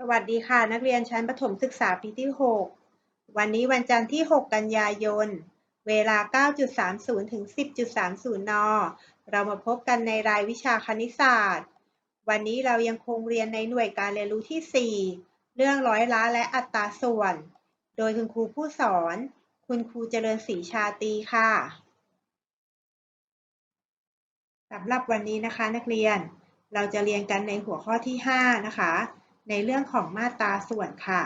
สวัสดีค่ะ นักเรียนชั้นประถมศึกษาปีที่ 6 วันนี้วันจันทร์ที่ 6 กันยายน เวลา 9.30 ถึง 10.30 น เรามาพบกันในรายวิชาคณิตศาสตร์ วันนี้เรายังคงเรียนในหน่วยการเรียนรู้ที่ 4 เรื่องร้อยล้าและอัตราส่วน โดยคุณครูผู้สอน คุณครูเจริญศรีชาตีค่ะสำหรับวันนี้นะคะนักเรียน เราจะเรียนกันในหัวข้อที่ 5 นะคะ ในเรื่องของมาตราส่วนค่ะ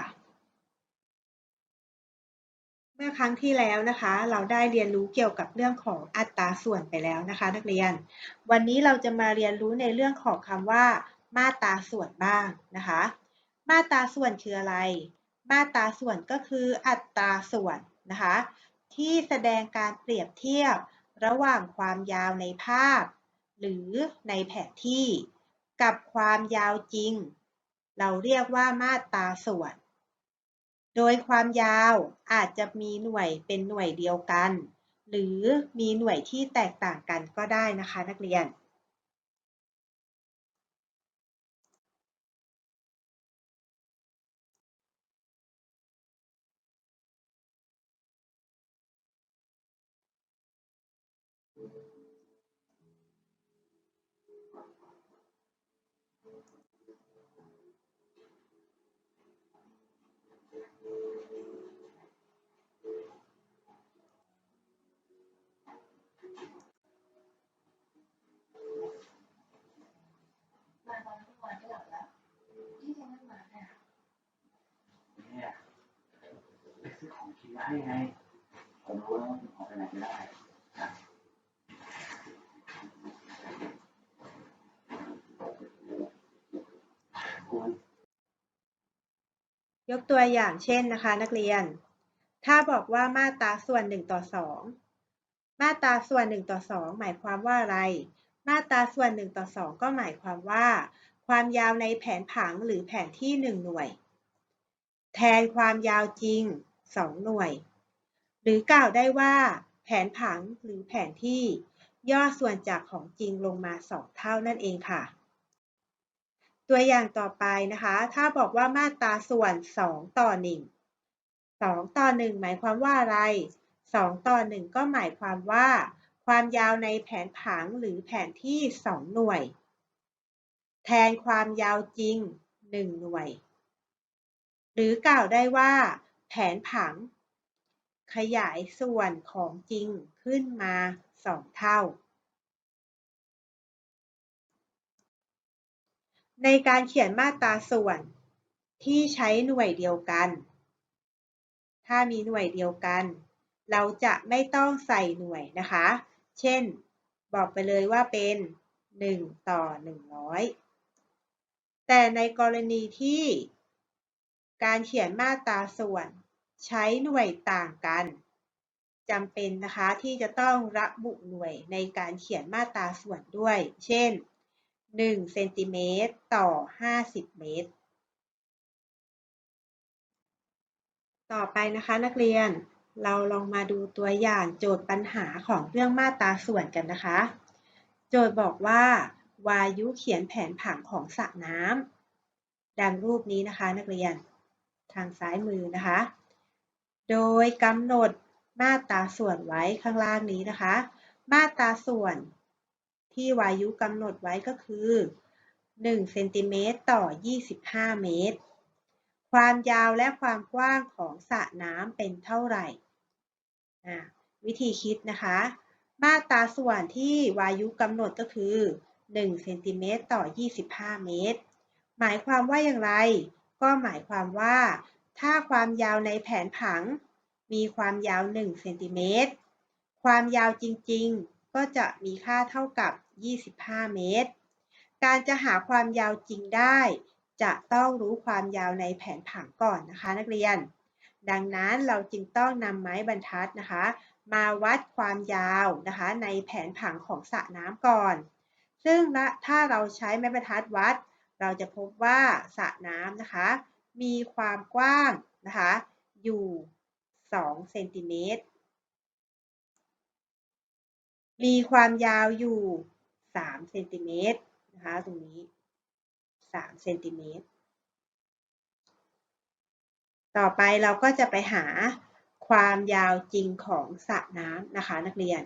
เมื่อครั้งที่แล้วนะคะ เราได้เรียนรู้เกี่ยวกับเรื่องของอัตราส่วนไปแล้วนะคะ นักเรียน วันนี้เราจะมาเรียนรู้ในเรื่องของคำว่า มาตราส่วนบ้างนะคะ มาตราส่วนคืออะไร มาตราส่วนก็คืออัตราส่วนนะคะ ที่แสดงการเปรียบเทียบระหว่างความยาวในภาพ หรือในแผนที่ กับความยาวจริง เราเรียกว่ามาตราส่วน โดยความยาวอาจจะมีหน่วยเป็นหน่วยเดียวกัน หรือมีหน่วยที่แตกต่างกันก็ได้นะคะนักเรียนให้ไงผมรู้แล้วว่าผมออกไปไหนไม่ได้ ยกตัวอย่างเช่นนะคะ นักเรียน ถ้าบอกว่ามาตราส่วน1ต่อ2 มาตราส่วน1ต่อ2 หมายความว่าอะไร มาตราส่วน1ต่อ2 ก็หมายความว่า ความยาวในแผนผังหรือแผนที่ 1 หน่วย แทนความยาวจริง 2 หน่วย หรือกล่าวได้ว่า แผนผังหรือแผนที่ ย่อส่วนจากของจริงลงมา 2 เท่านั่นเองค่ะ ตัวอย่างต่อไปนะคะ ถ้าบอกว่ามาตราส่วน 2 ต่อ 1 2 ต่อ 1 หมายความว่าอะไร 2 ต่อ 1 ก็หมายความว่า ความยาวในแผนผังหรือแผนที่ 2 หน่วย แทนความยาวจริง 1 หน่วย หรือกล่าวได้ว่า แผนผัง ขยายส่วนของจริงขึ้นมา 2 เท่า ในการเขียนมาตราส่วนที่ใช้หน่วยเดียวกัน ถ้ามีหน่วยเดียวกัน เราจะไม่ต้องใส่หน่วยนะคะ เช่น บอกไปเลยว่าเป็น 1 ต่อ 100 แต่ในกรณีที่การเขียนมาตราส่วนใช้หน่วยต่างกันจำเป็นนะคะที่จะต้องระบุหน่วยในการเขียนมาตราส่วนด้วย เช่น 1เซนติเมตรต่อ 50 เมตร ต่อไปนะคะนักเรียนเราลองมาดูตัวอย่างโจทย์ปัญหาของเรื่องมาตราส่วนกันนะคะ โจทย์บอกว่า วายุเขียนแผนผังของสระน้ำดังรูปนี้นะคะนักเรียนทางซ้ายมือนะคะ โดยกำหนดมาตราส่วนไว้ข้างล่างนี้นะคะ มาตราส่วน ที่วายุกำหนดไว้ก็คือ1เซนติเมตรต่อ 25 เมตร ความยาวและความกว้างของสระน้ำเป็นเท่าไหร่ วิธีคิดนะคะ มาตราส่วนที่วายุกำหนดก็คือ1เซนติเมตรต่อ 25 เมตร หมายความว่าอย่างไร ก็หมายความว่า ถ้าความยาวในแผนผัง มีความยาว1เซนติเมตร ความยาวจริงๆ ก็จะมีค่าเท่ากับ 25 เมตร การจะหาความยาวจริงได้ จะต้องรู้ความยาวในแผนผังก่อนนะคะ นักเรียน ดังนั้นเราจึงต้องนำไม้บรรทัดนะคะ มาวัดความยาวนะคะ ในแผนผังของสระน้ำก่อน ซึ่งถ้าเราใช้ไม้บรรทัดวัด เราจะพบว่าสระน้ำนะคะ มีความกว้างนะคะ อยู่2เซนติเมตรมีความยาวอยู่ 3เซนติเมตรนะคะตรงนี้3เซนติเมตรต่อไปเราก็จะไปหาความยาวจริงของสระน้ำนะคะนักเรียน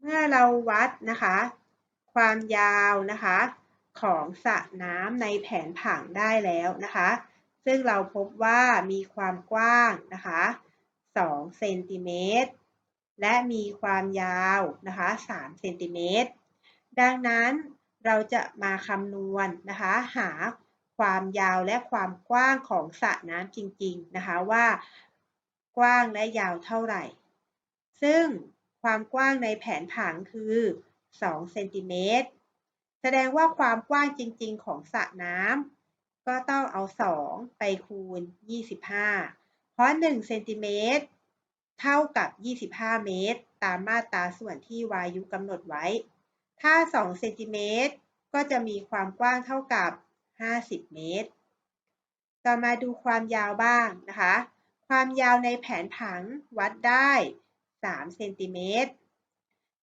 เมื่อเราวัดนะคะ ความยาวนะคะของสระน้ำในแผนผังได้แล้วนะคะ ซึ่งเราพบว่ามีความกว้างนะคะ2เซนติเมตร และมีความยาวนะคะ3เซนติเมตร ดังนั้นเราจะมาคำนวณนะคะหาความยาวและความกว้างของสระน้ำจริงๆนะคะว่ากว้างและยาวเท่าไหร่ ซึ่งความกว้างในแผนผังคือ2เซนติเมตร แสดงว่าความกว้างจริงๆ ของสระน้ำก็ต้องเอา 2 ไปคูณ 25 เพราะ1เซนติเมตร เท่ากับ 25 เมตร ตามมาตราส่วนที่วายุกำหนดไว้ ถ้า 2 เซนติเมตร ก็จะมีความกว้างเท่ากับ 50 เมตร ต่อมาดูความยาวบ้างนะคะ ความยาวในแผนผังวัดได้ 3 เซนติเมตร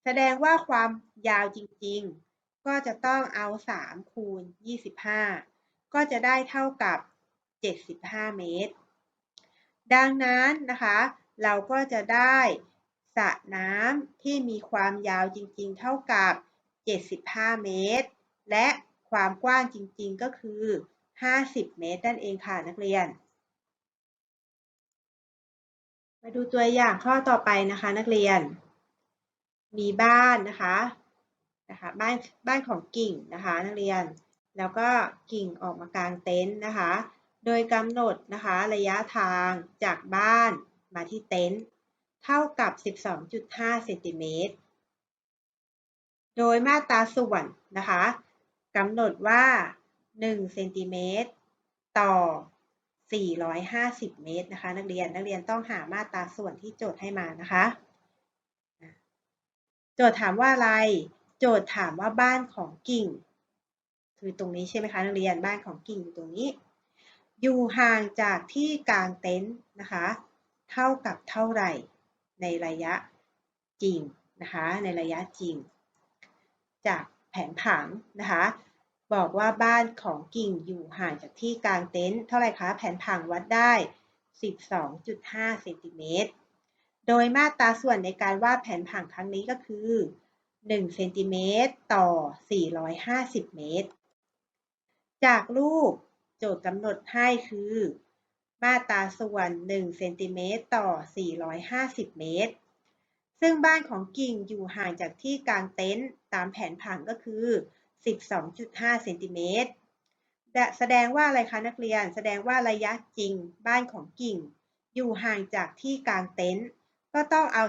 แสดงว่าความยาวจริงๆ ก็จะต้องเอา 3 คูณ 25 ก็จะได้เท่ากับ 75 เมตร ดังนั้นนะคะ เราก็จะได้สระน้ำที่มีความยาวจริงๆ เท่ากับ 75 เมตร และความกว้างจริงๆ ก็คือ 50 เมตรนั่นเองค่ะนักเรียน มาดูตัวอย่างข้อต่อไปนะคะนักเรียน มีบ้านนะคะนะคะบ้านบ้านของกิ่งนะคะนักเรียน แล้วก็กิ่งออกมากลางเต็นท์นะคะ โดยกำหนดนะคะระยะทางจากบ้าน มาที่เต็นท์เท่ากับ 12.5เซนติเมตร โดยมาตราส่วนนะคะกำหนดว่า1เซนติเมตรต่อ 450 เมตรนะคะ นักเรียนนักเรียนต้องหามาตราส่วนที่โจทย์ให้มานะคะ โจทย์ถามว่าอะไร โจทย์ถามว่าบ้านของกิ่ง คือตรงนี้ใช่ไหมคะนักเรียนบ้านของกิ่งอยู่ตรงนี้ อยู่ห่างจากที่กลางเต็นท์นะคะ เท่ากับเท่าไหร่ในระยะจริงนะคะในระยะจริง จากแผนผังนะคะบอกว่าบ้านของกิ่งอยู่ห่างจากที่กลางเต็นท์เท่าไหร่คะแผนผังวัดได้ 12.5เซนติเมตรโดยมาตราส่วนในการวาดแผนผังครั้งนี้ก็คือ1เซนติเมตรต่อ 450 เมตร จากรูปโจทย์กำหนดให้คือ มาตราส่วน 1 เซนติเมตรต่อ 450 เมตร ซึ่งบ้านของกิ่งอยู่ห่างจากที่กลางเต็นท์ตามแผนผังก็คือ 12.5 เซนติเมตร แสดงว่าอะไรคะนักเรียน แสดงว่าระยะจริงบ้านของกิ่ง อยู่ห่างจากที่กลางเต็นท์ก็ต้องเอา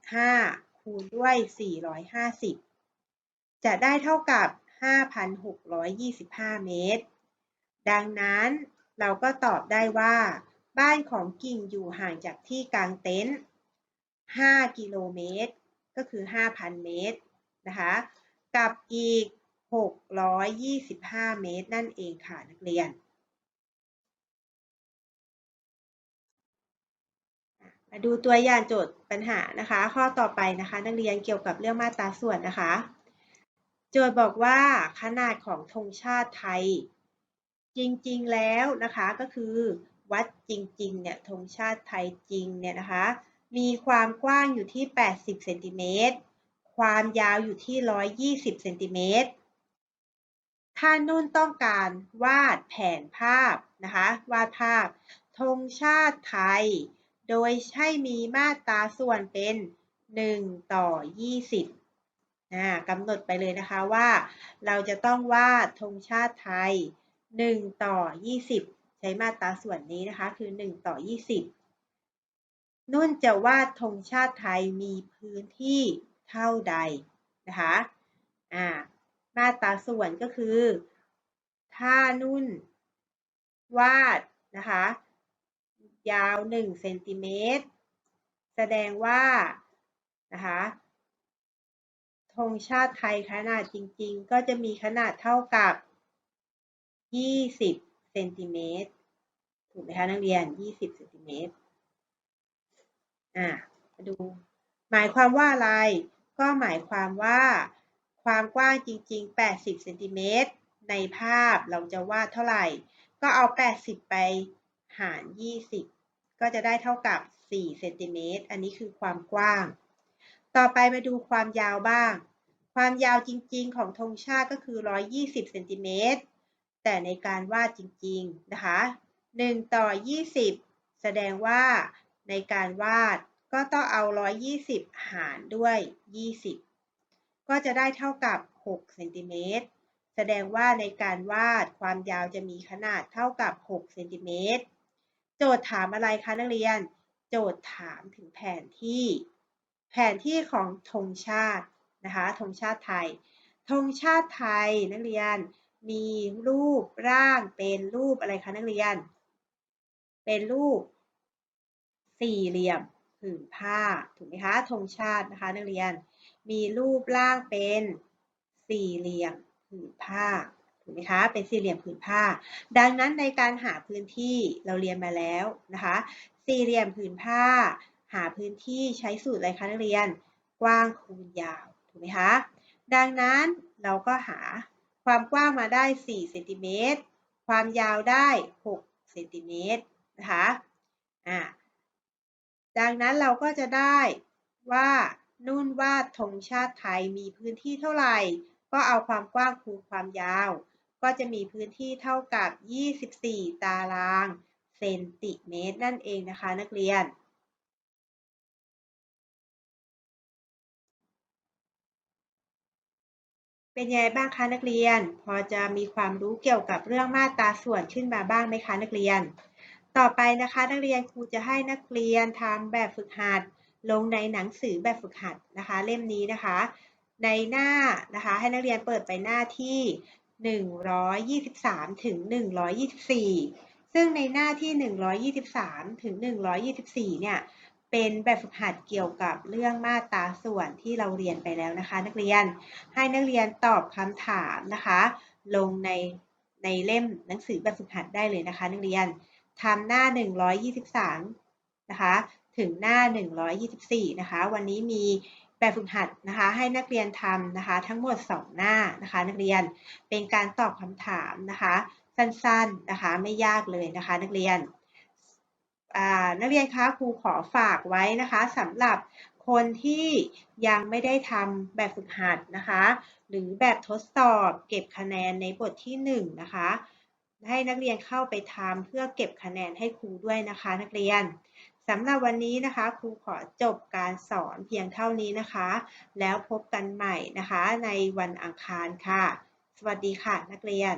12.5 คูณด้วย 450 จะได้เท่ากับ 5,625 เมตร ดังนั้น เราก็ตอบได้ว่า บ้านของกิ่งอยู่ห่างจากที่กลางเต็นท์5กิโลเมตร ก็คือ 5,000 เมตรนะคะกับอีก 625 เมตร นั่นเองค่ะนักเรียน มาดูตัวอย่างโจทย์ปัญหานะคะ ข้อต่อไปนะคะนักเรียนเกี่ยวกับเรื่องมาตราส่วนนะคะ โจทย์บอกว่าขนาดของธงชาติไทย จริงๆแล้วนะคะก็คือวัดจริงๆเนี่ยธงชาติไทยจริงเนี่ยนะคะมีความกว้างอยู่ที่ 80เซนติเมตรความยาวอยู่ที่ 120เซนติเมตรถ้านุ่นต้องการวาดแผนภาพนะคะวาดภาพธงชาติไทย โดยให้มีมาตราส่วนเป็น 1 ต่อ 20นะกำหนดไปเลยนะคะว่า เราจะต้องวาดธงชาติไทย 1 ต่อ 20 ใช้มาตราส่วนนี้นะคะ คือ 1 ต่อ 20 นุ่นจะวาดธงชาติไทยมีพื้นที่เท่าใดนะคะอ่ามาตราส่วนก็คือ ถ้านุ่นวาดนะคะ ยาว1เซนติเมตรแสดงว่านะคะธงชาติไทยขนาดจริงๆ ก็จะมีขนาดเท่ากับ 20เซนติเมตรถูกไหมคะนักเรียน20เซนติเมตรอ่ามาดู หมายความว่าอะไร ก็หมายความว่าความกว้างจริง ๆ 80เซนติเมตรในภาพเราจะวาดเท่าไหร่ ก็เอา 80 ไปหาร 20 ก็จะได้เท่ากับ4เซนติเมตร อันนี้คือความกว้าง ต่อไปมาดูความยาวบ้าง ความยาวจริง ๆ ของธงชาติก็คือ 120เซนติเมตร แต่ในการวาดจริงๆนะคะ1ต่อ 20 แสดงว่าในการวาดก็ต้องเอา 120 หารด้วย 20 ก็จะได้เท่ากับ6เซนติเมตรแสดงว่าในการวาดความยาวจะมีขนาดเท่ากับ6เซนติเมตรโจทย์ถามอะไรคะนักเรียน โจทย์ถามถึงแผนที่ แผนที่ของธงชาตินะคะธงชาติไทยธงชาติไทยนักเรียน มีรูปร่างเป็นรูปอะไรคะนักเรียน เป็นรูป สี่เหลี่ยมผืนผ้าถูกไหมคะธงชาตินะคะนักเรียน มีรูปร่างเป็นสี่เหลี่ยมผืนผ้าถูกไหมคะเป็นสี่เหลี่ยมผืนผ้า ดังนั้นในการหาพื้นที่เราเรียนมาแล้วนะคะ สี่เหลี่ยมผืนผ้า หาพื้นที่ใช้สูตรอะไรคะนักเรียน กว้างคูณยาวถูกไหมคะดังนั้นเราก็หา ความกว้างมาได้4เซนติเมตร ความยาวได้6เซนติเมตรนะคะอ่าดังนั้นเราก็จะได้ว่านุ่นวาดธงชาติไทยมีพื้นที่เท่าไหร่ ก็เอาความกว้างคูณความยาว ก็จะมีพื้นที่เท่ากับ 24 ตารางเซนติเมตร นั่นเองนะคะนักเรียน เป็นยังไงบ้างคะนักเรียน พอจะมีความรู้เกี่ยวกับเรื่องมาตราส่วนขึ้นมาบ้างไหมคะนักเรียน ต่อไปนะคะนักเรียนครูจะให้นักเรียนทำแบบฝึกหัดลงในหนังสือแบบฝึกหัดนะคะ เล่มนี้นะคะ ในหน้านะคะ ให้นักเรียนเปิดไปหน้าที่ 123 ถึง 124 ซึ่งในหน้าที่ 123 ถึง 124 เนี่ย เป็นแบบฝึกหัดเกี่ยวกับเรื่องมาตราส่วนที่เราเรียนไปแล้วนะคะ นักเรียนให้นักเรียนตอบคำถามนะคะ ลงในในเล่มหนังสือแบบฝึกหัดได้เลยนะคะ นักเรียนทำหน้า 123 นะคะ ถึงหน้า 124 นะคะ วันนี้มีแบบฝึกหัดนะคะ ให้นักเรียนทำนะคะ ทั้งหมด 2 หน้านะคะ นักเรียนเป็นการตอบคำถามนะคะ สั้นๆนะคะ ไม่ยากเลยนะคะ นักเรียน นักเรียนคะครูขอฝากไว้นะคะสำหรับคนที่ยังไม่ได้ทำแบบฝึกหัดนะคะ หรือแบบทดสอบเก็บคะแนนในบทที่1นะคะให้นักเรียนเข้าไปทำเพื่อเก็บคะแนนให้ครูด้วยนะคะ นักเรียนสำหรับวันนี้นะคะ ครูขอจบการสอนเพียงเท่านี้นะคะ แล้วพบกันใหม่นะคะในวันอังคารค่ะ สวัสดีค่ะนักเรียน